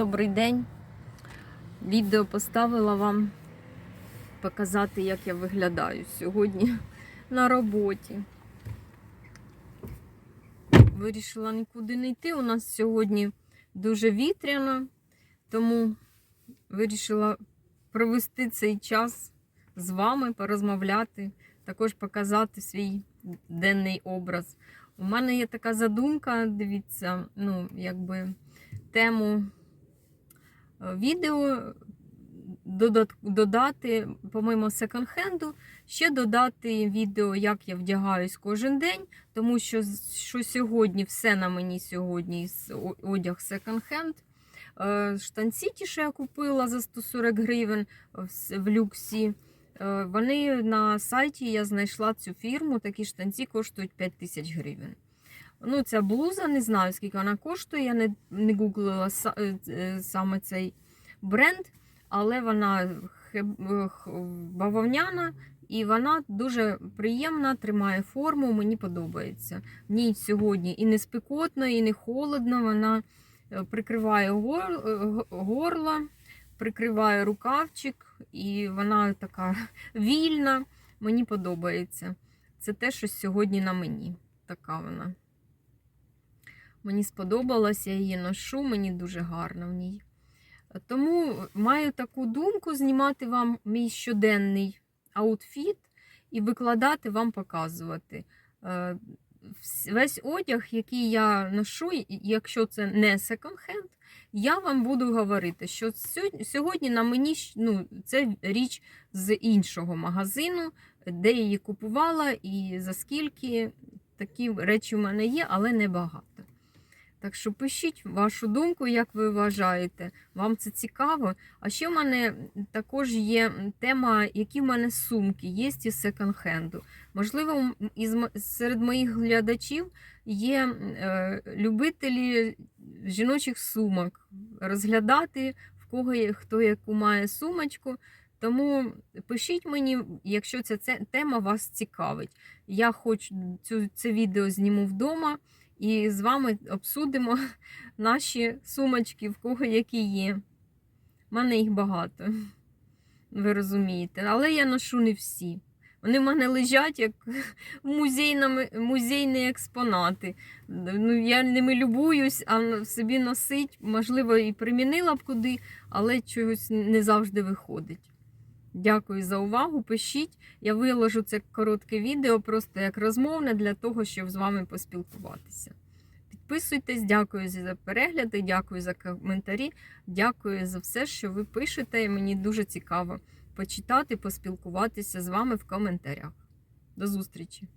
Добрий день. Відео поставила вам показати, як я виглядаю сьогодні на роботі. Вирішила нікуди не йти. У нас сьогодні дуже вітряно, тому вирішила провести цей час з вами, порозмовляти, також показати свій денний образ. У мене є така задумка, дивіться, ну, якби тему відео додат- додати, помимо секонд-хенду, ще додати відео, як я вдягаюсь кожен день, тому що, що сьогодні все на мені сьогодні одяг секонд-хенд. Е, Штанці ті, що я купила за 140 гривень в люксі. е, Вони на сайті я знайшла цю фірму, такі штанці коштують 5 тисяч гривень. Ну, ця блуза, не знаю, скільки вона коштує. Я не, не гуглила е, е, саме цей бренд, але вона е, бавовняна і вона дуже приємна, тримає форму, мені подобається. В ній сьогодні і не спекотно, і не холодно. Вона прикриває горло, прикриває рукавчик, і вона така вільна. Мені подобається. Це те, що сьогодні на мені. Така вона. Мені сподобалась, я її ношу, мені дуже гарно в ній. Тому маю таку думку знімати вам мій щоденний аутфіт і викладати вам показувати. Е, Весь одяг, який я ношу, якщо це не секонд-хенд, я вам буду говорити, що сьогодні на мені ну, це річ з іншого магазину, де я її купувала і за скільки. Такі речі в мене є, але не багато. Так що пишіть вашу думку, як ви вважаєте. Вам це цікаво. А ще в мене також є тема, які в мене сумки є із секонд-хенду. Можливо, із серед моїх глядачів є е, любителі жіночих сумок, розглядати, в кого є, хто яку має сумочку. Тому пишіть мені, якщо ця тема вас цікавить. Я хочу цю, це відео зніму вдома і з вами обсудимо наші сумочки, в кого які є. У мене їх багато, ви розумієте. Але я ношу не всі. Вони в мене лежать як музейними, музейні експонати. Ну, я ними любуюсь, а собі носить, можливо, і примінила б куди, але чогось не завжди виходить. Дякую за увагу. Пишіть. Я виложу це коротке відео, просто як розмовне, для того, щоб з вами поспілкуватися. Підписуйтесь, дякую за перегляди, дякую за коментарі, дякую за все, що ви пишете. І мені дуже цікаво почитати, поспілкуватися з вами в коментарях. До зустрічі!